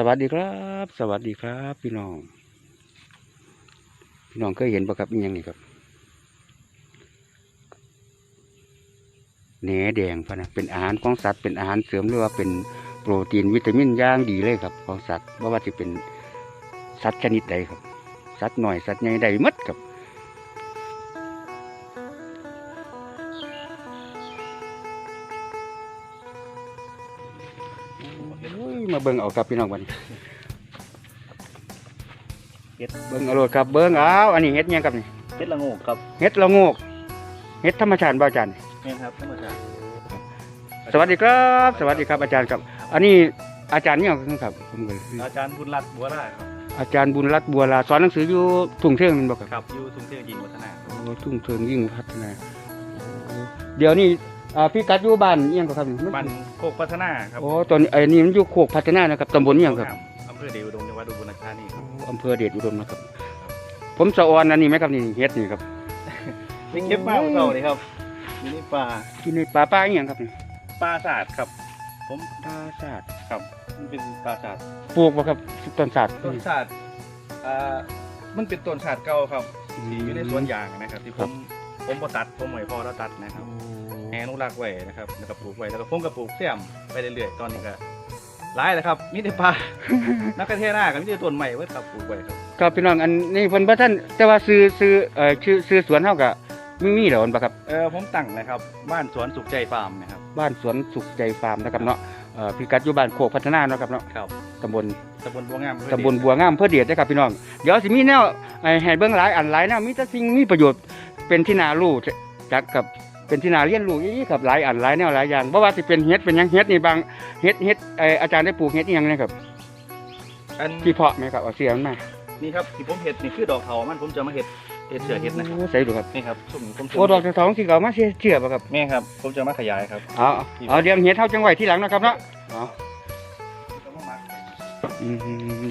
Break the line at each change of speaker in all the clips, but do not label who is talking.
สวัสดีครับ สวัสดีครับ พี่น้อง พี่น้องเคยเห็นปะครับอีหยังนี่ครับแหนแดงพะนะเป็นอาหารของสัตว์เป็นอาหารเสริมหรือว่าเป็นโปรตีนวิตามินย่างดีเลยครับ ของสัตว์ว่าว่าจะเป็นสัตว์ชนิดใดครับ สัตว์หน่อยสัตว์ใหญ่ใดมัดครับ มาเบิ่งเอาครับพี่น้องวันนี้
เฮ็ด
เบิ่งเอาโลดครับเบิ่งเอาอันนี้เฮ็ดหยังครับนี่
เฮ็ดละโงกครับ
เฮ็ดละโงกเฮ็ดธรรมชาติบ่อาจารย์
แม่นครับธรรมชาติ
สวัสดีครับ สวัสดีครับอาจารย์ครับ อันนี้อาจารย์เนี่ยครับผมก็
อาจารย์บุญรัตน์บัวราชครับ
อาจารย์บุญรัตน์บัวลาสอนหนังสืออยู่ทุ่งเทืองนั่นบ่ครับ
ครับอยู่ทุ่งเที่ยงยิงวัฒนา
โอ้ทุ่งเทืองยิ่งพัฒนาโอ้เดี๋ยวนี้ อ่าพี่กัดอยู่บ้านเอียงก็ครับนี่
บ้านโคกพัฒนาครับ
โอ้ตอนนี้ไอ้นี่มันอยู่โคกพัฒนานะครับตำบลเอียงครับ
อำเภอเดวดงจังหวัดอุบลราชธานีครับ
อำเภอเดชอุดมนะครับ ผมสะออนอันนี้ไหมครับนี่เฮ็ดนี่ครับ
ไปเก็บมาเมื่อเช้านี่ครับอยู่ในป่า
ที่ในป่าป้าเอียงครับนี่
ป่าศาสตร์ครับ ผม
ป่าศาสตร์
ครับมันเป็นป่าศาสตร์
ปลูกบ่ครับต้นศาสตร์
ต้นศาสตร์อ่ามันเป็นต้นศาสตร์เก่าครับที่อยู่ในสวนยางนะครับที่ผม ผมบ่ตัดผมไม่พอแล้วตัดนะครับแหอนุรักษ์ไว้นะครับแล้วก็ปลูกไว้แล้วก็ผมก็ปลูกเสี่ยมไปเรื่อยๆตอนนี้ก็หลายแล้วครับมีแต่ป่านักกระเทศหน้ากับมีแต่ต้นใหม่เว้ยครับปลูกไว้ครับ
ครับพี่น้องอันนี้เพิ่นบ่ท่านแต่ว่าซื้อซื้อเอ่อชื่อซื้อสวนเฮาก็มีมีแล้วบ่ครับ
เออผมตั้งนะครับ บ้านสวนสุขใจฟาร์มนะครับ
บ้านสวนสุขใจฟาร์มนะครับเนาะเอ่อพิกัดอยู่บ้านโคกพัฒนาเนาะครับเนาะ
ครับ
ตำบล
ตำบลบัวงาม
ตำบลบัวงามอำเภอเดียดนะครับพี่น้องเดี๋ยวสิมีแนวไอ้ให้เบิ่งหลายอันหลายแนวมีแต่สิ่งมีประโยชน์ เป็นที่น่ารู้จักกับเป็นที่น่าเรียนรู้อีกครับหลายอันหลายแนวหลายอย่างบ่ว่าสิเป็นเฮ็ดเป็นหยังเฮ็ดนี่บางเฮ็ดเฮ็ดเอ่ออาจารย์ได้ปลูกเฮ็ดอีหยังนะครับ
อัน
ที่เพาะไหมครับเอาเสียมันมา
นี่ครับที่ผมเห็ดนี่คือดอกเถามันผมจะมาเห็ดเห็ดเสือเห็ดนะครับ
โอ้ใส่ดูครับ
นี่ครับสุ่มผมจะ
โอ้ดอกทองที่เขามาเชื่อเชื่อป่ะครับ
แม่ครับผมจะมาขยายครับ
เอาเอาเดี๋ยวเฮ็ดเท่าจังไหวที่หลังนะครับเนาะเอา
จะมาหมัก
อื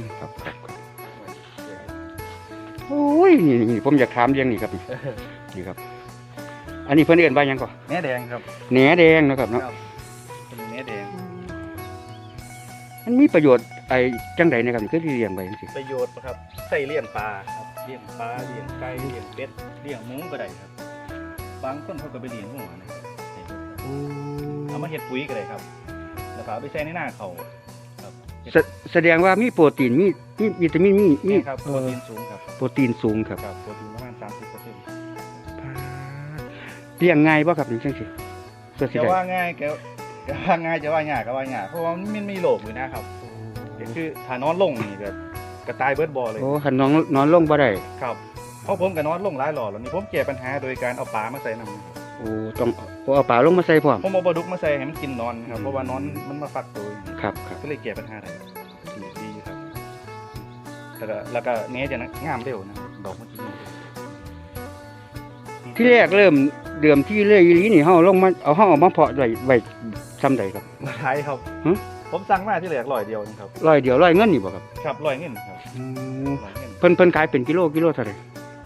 มครับครับครับโอ้ยนี่นี่ผมอยากถามเรื่องนี้ครับ นี่นี่ครับ อันนี้เพิ่นเอิ้นว่าหยังก่อน
แหน่แดงครับ
แหนแดงเนาะครับเนาะ
ครับเป็นแหน่แดง
มันมีประโยชน์ไอ้จังใดนะครับนี่คือที่เลี้ยงไว้จังซี่
ประโยชน์นะครับใส่เลี้ยงปลาครับเลี้ยงปลาเลี้ยงไก่เลี้ยงเป็ดเลี้ยงหมูก็ได้ครับ บางคนเขาก็ไปเลี้ยงหัวนะครับเอามาเห็ดปุ๋ยก็ได้ครับ แล้วก็เอาไปใส่ในหน้าเขาครับ
แสแสดงว่ามีโปรตีนมีมีวิตามินมีมี
นี่ครับโป
เอ่
ร
อ
ตีนสูงครับ
โปรตีนสูงครับ
ครับโปรตีนประมาณสามสิบเปอร์เซ็นต์
เลี้ยงง่ายบ่ครับนี่จังซี่เพื่อสิ
จะ
ได้
ว่าง่ายก็จะว่าง่ายจะว่าง่ายก็ว่าง่ายเพราะว่ามันมีโรคอยู่นะครับก็คือถ้านอนลงนี่ก็กระตายเบิดบอเลย
โอ้คันน้องนอนลงบ่ได้
ครับเพราะผมก็นอนลงหลายหลอดแล้วนี่ผมแก้ปัญหาโดยการเอาปลามาใส่น้ำ
โอ้ต้องเอาเอาปลาลงมาใส่พร้อม
ผมเอาปลาดุกมาใส่ให้มันกินนอนครับเพราะว่านอนมันมาฟักตัว
ครับครับ
ก็เลยแก้ปัญหาได้ดีดีอยู่ครับแล้วก็แล้วก็เนี้ยจะนะงามเร็วนะดอกมันจะงามเร็ว
ที่แรกเริ่มเดิมที่เลยอีหลีนี่เฮาลงมาเอาเฮาเอามาเพาะไว้ไว้ซ้ำใดครับ
มาขายครับ
ฮะ
ผมสั่งมาที่เหลือร้อยเดียวนี่ครับ
ร้อยเดียวร้อยเงินนี่บ่ครับ
ครับร้อยเงินครับ
อืม
ร้อยเงิน
เพิ่นเพิ่นขายเป็นกิโลกิโลเท่าไหร่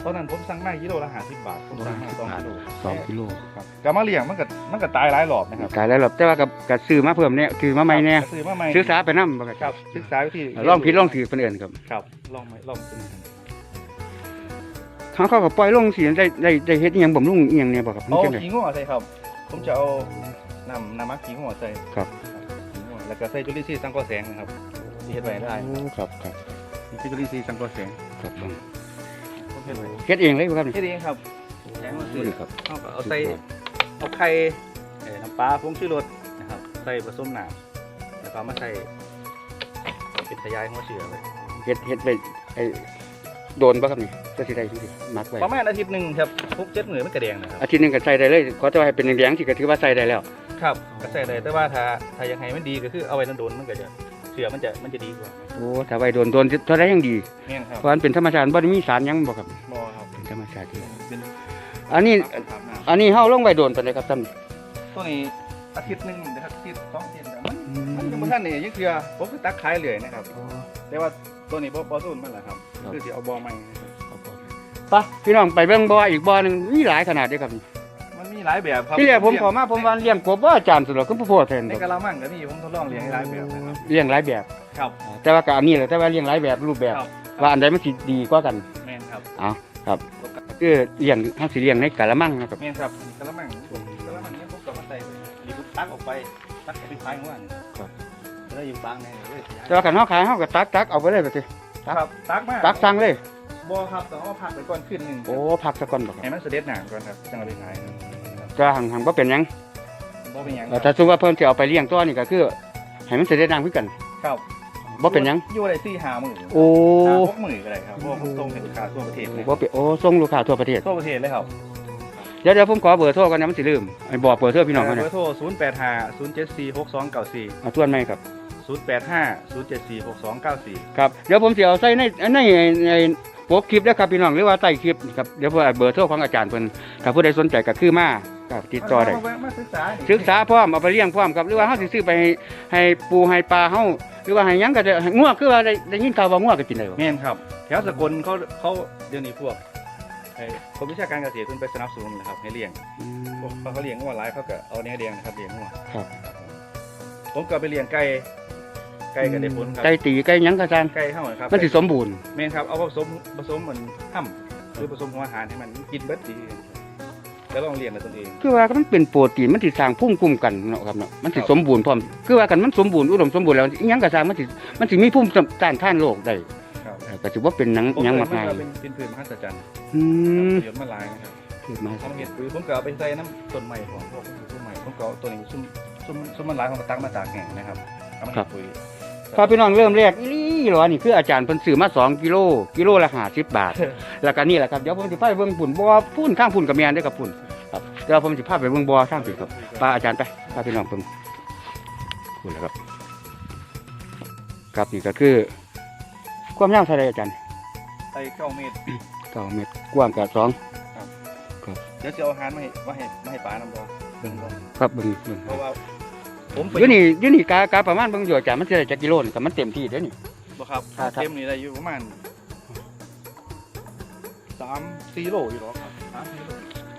ตอนนั้นผมสั่งมากิโลละห้าสิบบาท ผมสั่งมาสองกิโล
สองกิโล
ครับกามาเลี้ยงมันก็มันก็ตายหลายรอบนะครับ
ขายแล้วหรอกแต่ว่ากับกับซื้อมาเพิ่มเนี่ยคือมาใหม่แน่
ซื้อมาใหม่
ศึกษาไปนำบ่ค
ค
รั
รั
บบ
ศึกษาวิธี
ลองผิดลองถือเพิ่นเอิ้นครับ
ครับลองไหมลองเป็น
เขาเขาก็ปล่อยลงสิได้ได้ได้เฮ็ดอีหยังบำรุงอีหยังเนี่ยบ่ครับมัน
เอา
จังได๋
ขี้งัวใส่ครับ ผมจะเอาน้ำน้ำมักขี้งัวใส่
ครับ
ขี้งัวแล้วก็ใส่จุลินทรีย์สังเคราะห์แสงนะครับที่เฮ็ดไว้ได้
โอ้ครับครับ
นี่คือจุลินทรีย์สังเคราะห์แสง
ครับ
ผมเฮ็ดไว้
เฮ็ดเองเลยบ่ครับนี่
เฮ็ดเองครับแสงมาซื้อ
นี่ครับ
เอาก็เอาใส่เอาไข่เอ่อน้ำปลาผงชูรสนะครับ ใส่ผสมน้ำแล้วก็เอามาใส่เป็นทยายหัวเชื้อไว้
เฮ็ดเฮ็ดไปไอ้ โดนบ่ครับนี่จะสิได้จังซี่มักไว้
ประมาณอาทิตย์หนึ่งครับทุกเจ็ดมื้อมันกระแดงนะครับ
อาทิตย์หนึงก็ใส่ได้เลยขอแต่ว่าให้เป็นแดงๆสิก็ถือว่าใส่ได้แล้ว
ครับก็ใส่ได้แต่ว่าถ้าถ้าอยากให้มันดีก็คือเอาไว้นานๆมันก็จะเชื้อมันจะมันจะดีกว่า
โอ้ถ้าไว้โดนโดนเท่าไรยังดี
เนี่ยครับ
เพราะมันเป็นธรรมชาติบ่ได้มีสารหยังบ่ครับ
บอครับ
เป็นธรรมชาติที่
เป็น
อันนี้
ถามน้
อันนี้เฮาลงไว้โดนปานใดครับท่านำ
ตัวนี้อาทิตย์หนึ่งนะครับอาทิตย์สองอาทิตย์แต่มันมันยังบ่ทันนี่ยังเทื่อผมก็ตักขายเลยนะครับ แต่ว่า ตัวนี้บ่บ่สู้มันแหละครับ คือสิเอาบ่อใหม่นะครับ
ไปพี่น้องไปเบิ่งบ่ออีกบ่อหนึงมีหลายขนาดเด้อครับนี่
มันมีมีหลายแบบครับ
ที่แรกผมขอมาผมว่าเลี้ยงกบว่าอาจารย์สุดแล้วคุณพ่อแทน
ใน
ดอก
กะละมังก็มีผมทดลองเลี้ยงหลายแบบนะครับ
เลี้ยงหลายแบบ
ครับ
แต่ว่าก็อันนี้แหละแต่ว่าเลี้ยงหลายแบบรูปแบบ
ครับ
ว่าอันใดมันสิดีกว่ากัน
แม่นครับ
เอาครับคือเลี้ยงเฮาสิเลี้ยงในกะละมังนะครับ
แม่นครับกะละมังกะละมังเนี่ยผมก็มาใส่ดีผมตักออกไปตักเอาไปขายของมัน
ครับ
แล้วอยู่บางแน่เลย
แต่ว่าคันเฮาขายเฮาก็ตักตักเอาไปเลยบัดนี้ตัก
ครับตักมา
ตักสั่งเลย
บ่ครับต้องเอาผักไปก่อนขึ้นหนึง
โอ้พักซะก่อนบ่ค
ให้
รับ
มันเสด็จหนามก่อนครับจังเอาไปขายครับ
ก็หังหังบ่เป็นหยัง
บ่เป็นหยัง
เออถ้าสมมุติว่าเพิ่นสิเอาไปเลี้ยงตัวนี่ก็คือให้มันเสด็จน้ำคือกัน
ครับ
บ่เป็นหยัง
อยู่ได้สี่ห้าหมื่น
โอ้
ห้าหกหมื่นก็ได้ครับเพราะว่าผมส่งให้ลูกค้าทั่วประเทศเลย
บ่เป็นโอ้ส่งลูกค้าทั่วประเทศ
ทั่วประเทศเลยครับ
เดี๋ยวเดี๋ยวผมขอเบอร์โทรก่อนนะมันสิลืมไอ้บอกเบอร์โทรพี่น้องเขา
เบ
เนี่
อยร์โทร0 8 5 0 7 4 6 2 9 4
เอาทวนไหมครับ
0 8 5 0 7 4 6 2 9 4
ครับเดี๋ยวผมสิเอาใส่ในในในโปกคลิปนะครับพี่น้องหรือว่าใต้คลิปครับเดี๋ยวเบอร์โทรของอาจารย์เพิ่นถ้าผู้ใดสนใจก็คือมาครับติดต่อได้
มามาศึกษา
ศึกษาพร้อมเอาไปเลี้ยงพร้อมครับหรือว่าเฮาสิซื้อไปให้ให้ปูให้ปลาเฮาหรือว่าให้หยังก็จะให้งัวคือว่าได้ได้ยินข่าวว่างัวก็กินได้บ่
แม่นครับ แถวสกลเขาเขาเดี๋ยวนี้พวกไอ้กรมวิชาการเกษตรเพิ่นไปสนับสนุนนะครับให้เลี้ยง
อื
พวก
ม
เขาเลี้ยงงัวหลายเขาก็เอาเนื้อแดงนะครับเลี้ยงงัว
ครับ
ผมก็ไปเลี้ยงไก่ ไก่ก็ได้ผลครับ
ไก่ตีไก่หยังก็ซาน
ไก่เฮาครับ
มันสิสมบูรณ์
แม่นครับเอาผสมผสมเหมือนห้ำหรือผสมหัวอาหารให้มันกินเบิดดีแล้วลองเลี้ยงในตนเอง
คือว่ามันเป็นโปรตีนมันสิสร้างภูมิคุ้มกันเนาะครับเนาะมันสิ
ครับ
สมบูรณ์พร้อมคือว่ากันมันสมบูรณ์อุดมสมบูรณ์แล้วอิหยังก็สร้างมันสิมันสิมีภูมิต้านทานโรคได้
ครับ
เออก็ถือว่าเป็นหนัง
ผม
หยัง
เค
มายก
มัน
มาย
ก็เป็นเป็นพืชมหัศจรรย์
อืม
ประโยชน์มาหลายนะครับ
คือมา
ทำเห็ดปุ๋ยผมก็เอาไปใส่น้ำต้นใหม่ของพวกต้นใหม่ผมก็เอาตัวนี้ซุ่มซุ่มซุ่มมันหลายของกระตักมาตากแห้งนะครับเอามาเห็ดปุ๋ย
พาพี่น้องเริ่มแรกอีหลีเหรอนี่คืออาจารย์เพิ่นซื้อมา2กิโลกิโลละ50บาท แล้วก็นี่แหละครับเดี๋ยวผมสิพาไปเบิ่งปุ่นบ่อพุ่นข้างพุ่นกับแม่นเด้อครับพุ่นครับเดี๋ยวผมสิพาไปเบิ่งบ่อข้างพุ่นครับพาอาจารย์ไปพาพี่น้องเบิ่งพุ่นแล้วครับครับนี่ก็คือความยาวเท่าไรอาจารย์
ไอ้เก้าเม็ด
9เมตรกว้างก็2
เดี๋ยวจะเอาอาหารมาให้มาให้มาให้ปลาน้ำดอกเบิ่งบ่
ครับเบิ่งเบิ่ง
เพราะว่า ผมไป
อยู่นี่อยู่นี่กากาประมาณเบิ่งอยู่อาจารย์มันสิได้จักกิโลนี่ก็มันเต็มที่เด้อนี่
บ่ครับ
ครับ
เต็มนี่ได้อยู่ประมาณสามสี่โลอยู่หรอกครับสามสี่โล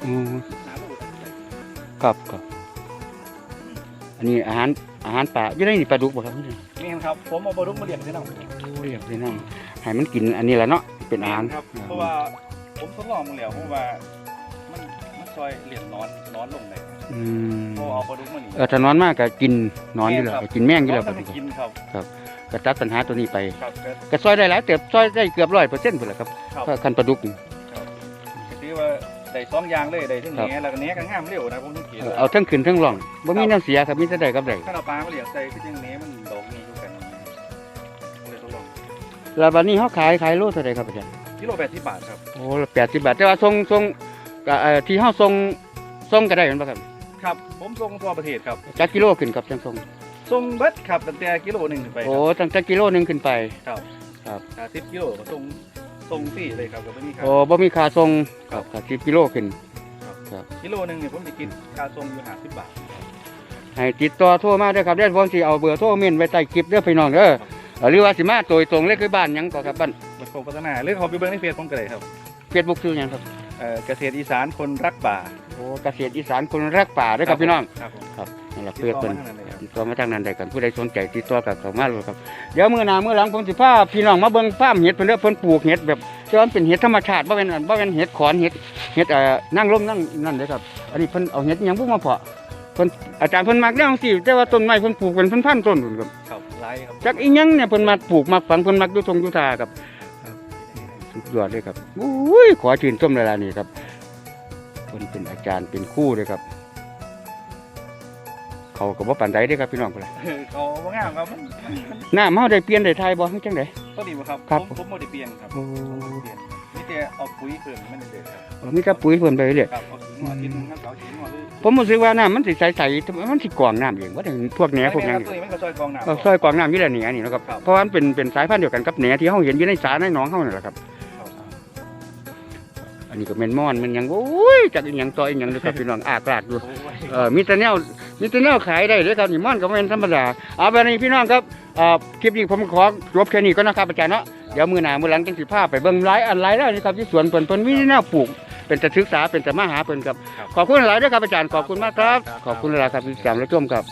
อืม
สามโล
ครับครับอันนี้อาหารอาหารป่าอยู่ในนี่ปลาดุกบ่ครับนี่
นี่ครับ ผมเอาปลาดุกมาเลี้ยงที่นั่น
โอ้ยอยากได้น้ำให้มันกินอันนี้แหละเนาะเป็นอาหาร
ครับ เพราะว่าผมทดลองมาแล้วเพราะว่า มันมันซอยเลี้ยงนอนนอนลงได้
อืม
เพราะเอาปลาดุกมานี่
เออถ้านอนมากก็กินนอนอยู่แล้ว
แม่นครับ
กินแม่งอยู่แล้ว
นนให้กินครับ
ก็ตัดปัญหาตัวนี้ไป
ครับก็
ก็ซอยได้หลายเติบซอยได้เกือบร้อยเปอร์เซ็นต์พุ่นแหละครับ
ครับ
ถ้าคันปลาดุกนี่
ก็ถือว่าได้สองอย่างเลยได้ทั้ง
ครับ
แหนแล้วก็แหนก็งามเร็วนะผมสังเกต
เออเอาทั้งขึ้นทั้งร่องบ่มีน้ำเสียครับมีแต่ได้กับได้
ถ้าเราปลามาเลี้ยงใส่ก็ยังแหนมันดอกนี้อยู่กันเลยทดลอง
แล้วบัดนี้เฮาขายขายโลเท่าใดครับอาจารย์
กิโลแปดสิบบาทครับ
โอ้80บาทแต่ว่าส่งส่งก็เอ่อที่เฮาส่งส่งก็ได้แม่นบ่ครับ
ครับ ผมส่งทั่วประเทศครับ
จักกิโลขึ้นครับจังส่ง
ส่งเบิดครับตั้งแต่กิโลหนึ่งขึ้นไปค
โอ้
รับ
ตั้งแต่กิโลหนึงขึ้นไป
ครับ
ครับ
ถ้าสิบกิโลก็ส่งส่งฟรีเลยครับก็ไม่มีค่า
โอ้บ่มีค่าส่ง
ครับ
ถ้า10กิโลขึ้น
กิโลหนึ่งเนี่ยผมจะกินค่าส่งอยู่ห้าสิบบาท
ให้ติดต่อโทรมาเด้อครับเดี๋ยวผมสิเอาเบอร์โทรเม่นไว้ใต้คลิปเด้อพี่น้องเด้อเอ่อหรือว่าสิมาโดยตรงเลยคือบ้านหยังก็ครับบ้าน
บัตรโคพัฒนาหรือเขาไปเบิ่งในเฟซผมก็ได้ครับ
Facebook ชื่อหยังครับ
เอ่อเกษตรอีสานคนรักป่า
โอ้เกษตรอีสานคนรักป่าเด้อครับพี่น้อง
ครับผม
ครับนั่นแหละ
ติด
เพื่อ
ต่อ
เพิ่น
มาทางนั้นเลยครับ
ติดต่อมาทางนั้นได้กันผู้ใดสนใจติดต่อกับเขามาเลยครับเดี๋ยวมื้อหน้ามื้อหลังผมสิพาพี่น้องมาเบิ่งฟาร์มเห็ดเพิ่นเด้อเพิ่นปลูกเห็ดแบบที่ว่ามันเป็นเห็ดธรรมชาติบ่เป็นอันบ่เป็นเห็ดขอนเห็ดเห็ดเอ่อนั่งร่มนั่งนั่นเด้อครับ อันนี้เพิ่นเอาเห็ดอิหยังพวกมาเพาะเพิ่นอาจารย์เพิ่นมักแนวจังซี่แต่ว่าต้นไม้เพิ่นปลูกเป็นพันๆต้นพุ่นครับ
ครับไลฟ์ครับ
จักอีหยังเนี่ยเพิ่นมักปลูกมักฝังเพิ่นมักอยู่ทงอยู่ทาครับสุดยอดเลยครับอุ้ยขอชื่นชมเลยล่ะนี่ครับ เพิ่นเป็นอาจารย์เป็นครูเลยครับ เขาก็บ่ปานใดเด้อครับพี่น้องพุ่นล่ะ
เขาว่างามครับมันมันมัน
น้ำเฮาได้เปลี่ยนได้ทายบ่เฮ็ดจังได๋
ก็ดีบ่ครับ
ครับ
ผมผมบ่ได้เปลี่ยนครับ
โอ้
ผมบ่ได้เปลี่ยนมีแต่เอาปุ๋ยเพิ่มมันเด็ดครับ
เออมีแต่ปุ๋ยเพิ่มไปเรื่อย
ครับเอาถุงมากินครับเอาถุงมาเลย
ผมรู้สึกว่าน้ำมันสิใสๆทำไมมันสิกรองน้ำเองว่าถึงพวกแหนพวกหยัง
ตัวนี้มันก็ซอยกองน้ำ
เออซอยกรองน้ำอยู่แล้วนี่อันนี้เนาะครับ
ครับ
เพราะว่ามันเป็นเป็นสายพันธุ์เดียวกันกับแหนที่เฮาเห็นอยู่ในสาในหนองเฮานั่นแหละครับ อันนี้ก็แม่นม่อนมันหยังโอ้ยจักอีหยังต่ออีหยังเด้อครับพี่น้องอากลากอยู่
โอ้ย
เออมีแต่แนวมีแต่แนวขายได้เลยครับนี่ม่อนก็บ่แม่นธรรมดาเอาไปนี้พี่น้องครับเอ่อคลิปนี้ผมขอจบแค่นี้ก็นะครับอาจารย์เนาะเดี๋ยวมื้อหน้ามื้อหลังจังสิพาไปเบิ่งหลายอันหลายแล้วนี่ครับที่สวนเพิ่นเพิ่นมีแนวปลูกเป็นจะศึกษาเป็นจะมาหาเพิ่นครับ
ครับ
ขอบคุณหลายด้วยครับอาจารย์ขอบคุณมากครับ
ครับ
ขอบคุณหลายครับที่ติดตามและชมครับ